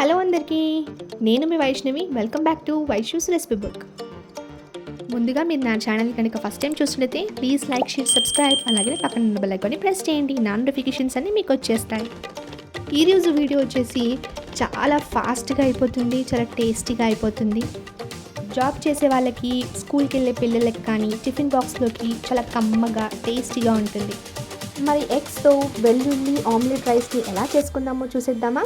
Hello అందరికీ నేను మీ Vaishnavi. Welcome back to Vaishu's recipe book ముందుగా మీరు నా ఛానల్ కనుక ఫస్ట్ టైం చూసినట్లయితే ప్లీజ్ లైక్ షేర్ సబ్స్క్రైబ్ అలాగే పక్కన ఉన్న బెల్ ఐకాన్ని ప్రెస్ చేయండి. నా నోటిఫికేషన్స్ అన్నీ మీకు వచ్చేస్తాయి. ఈరోజు వీడియో వచ్చేసి చాలా ఫాస్ట్గా అయిపోతుంది చాలా టేస్టీగా అయిపోతుంది. జాబ్ చేసే వాళ్ళకి స్కూల్కి వెళ్ళే పిల్లలకి కానీ టిఫిన్ బాక్స్లోకి చాలా కమ్మగా టేస్టీగా ఉంటుంది. మరి ఎగ్స్తో వెల్లుల్లి ఆమ్లెట్ రైస్ని ఎలా చేసుకుందామో చూసేద్దామా?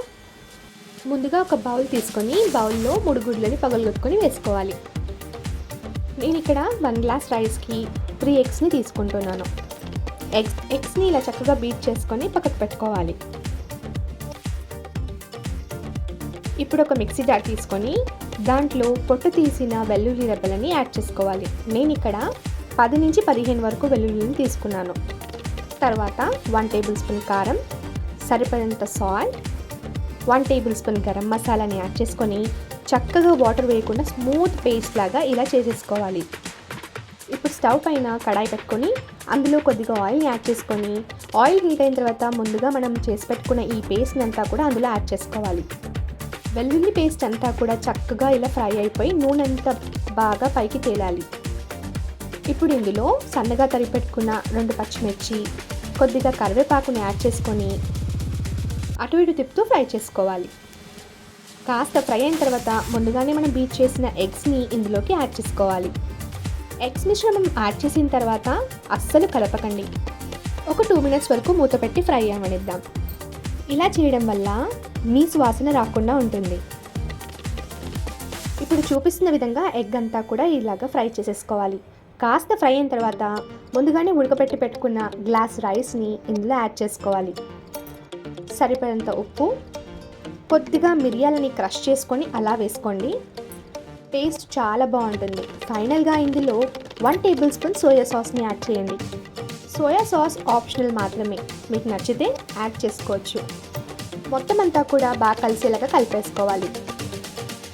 ముందుగా ఒక బౌల్ తీసుకొని బౌల్లో మూడు గుడ్లని పగలగొట్టుకొని వేసుకోవాలి. నేను ఇక్కడ వన్ గ్లాస్ రైస్కి త్రీ ఎగ్స్ని తీసుకుంటున్నాను. ఎగ్స్ ఎగ్స్ని ఇలా చక్కగా బీట్ చేసుకొని పక్కకు పెట్టుకోవాలి. ఇప్పుడు ఒక మిక్సీ జార్ తీసుకొని దాంట్లో పొట్టు తీసిన వెల్లుల్లి రెబ్బలని యాడ్ చేసుకోవాలి. నేను ఇక్కడ పది నుంచి పదిహేను వరకు వెల్లుల్లిని తీసుకున్నాను. తర్వాత వన్ టేబుల్ స్పూన్ కారం సరిపడంత salt one tablespoon garam మసాలాని యాడ్ చేసుకొని చక్కగా వాటర్ వేయకుండా స్మూత్ పేస్ట్ లాగా ఇలా చేసేసుకోవాలి. ఇప్పుడు స్టవ్ పైన కడాయి పెట్టుకొని అందులో కొద్దిగా ఆయిల్ యాడ్ చేసుకొని ఆయిల్ హీట్ అయిన తర్వాత ముందుగా మనం చేసి పెట్టుకున్న ఈ పేస్ట్ అంతా కూడా అందులో యాడ్ చేసుకోవాలి. వెల్లుల్లి పేస్ట్ అంతా కూడా చక్కగా ఇలా ఫ్రై అయిపోయి నూనె అంతా బాగా పైకి తేలాలి. ఇప్పుడు ఇందులో సన్నగా తరిపెట్టుకున్న రెండు పచ్చిమిర్చి కొద్దిగా కరివేపాకుని యాడ్ చేసుకొని అటు ఇటు తిప్పుతూ ఫ్రై చేసుకోవాలి. కాస్త ఫ్రై అయిన తర్వాత ముందుగానే మనం బీట్ చేసిన ఎగ్స్ని ఇందులోకి యాడ్ చేసుకోవాలి. ఎగ్స్ మిశ్రమం యాడ్ చేసిన తర్వాత అస్సలు కలపకండి. ఒక టూ మినిట్స్ వరకు మూత పెట్టి ఫ్రై అవ్వనిద్దాం. ఇలా చేయడం వల్ల మీ సువాసన రాకుండా ఉంటుంది. ఇప్పుడు చూపిస్తున్న విధంగా ఎగ్ అంతా కూడా ఇలాగా ఫ్రై చేసేసుకోవాలి. కాస్త ఫ్రై అయిన తర్వాత ముందుగానే ఉడకబెట్టి పెట్టుకున్న గ్లాస్ రైస్ని ఇందులో యాడ్ చేసుకోవాలి. సరిపడంత ఉప్పు. కొద్దిగా మిరియాలని క్రష్ చేసుకొని అలా వేసుకోండి. టేస్ట్ చాలా బాగుంటుంది. ఫైనల్గా ఇందులో వన్ టేబుల్ స్పూన్ సోయా సాస్ని యాడ్ చేయండి. సోయా సాస్ ఆప్షనల్ మాత్రమే. మీకు నచ్చితే యాడ్ చేసుకోవచ్చు. మొత్తం అంతా కూడా బాగా కలిసేలాగా కలిపేసుకోవాలి.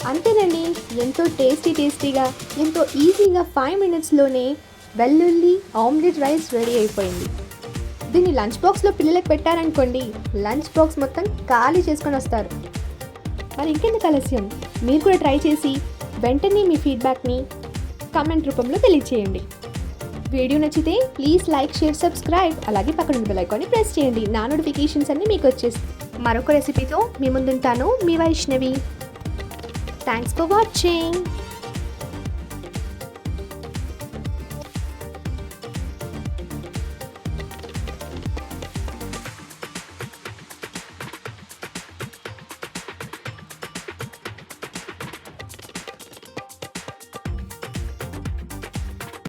అంతేనండి. ఎంతో టేస్టీ టేస్టీగా ఎంతో ఈజీగా ఫైవ్ మినిట్స్లోనే వెల్లుల్లి ఆమ్లెట్ రైస్ రెడీ అయిపోయింది. దీన్ని లంచ్ బాక్స్లో పిల్లలకు పెట్టారనుకోండి లంచ్ బాక్స్ మొత్తం ఖాళీ చేసుకొని వస్తారు. మరి ఇంకెందుకు ఆలస్యం? మీరు కూడా ట్రై చేసి వెంటనే మీ ఫీడ్బ్యాక్ని కామెంట్ రూపంలో తెలియచేయండి. వీడియో నచ్చితే ప్లీజ్ లైక్ షేర్ సబ్స్క్రైబ్ అలాగే పక్కన బెల్ ఐకాన్ని ప్రెస్ చేయండి. నా నోటిఫికేషన్స్ అన్నీ మీకు వచ్చేస్తాయి. మరొక రెసిపీతో మీ ముందుంటాను. మీ వైష్ణవి. Thanks for watching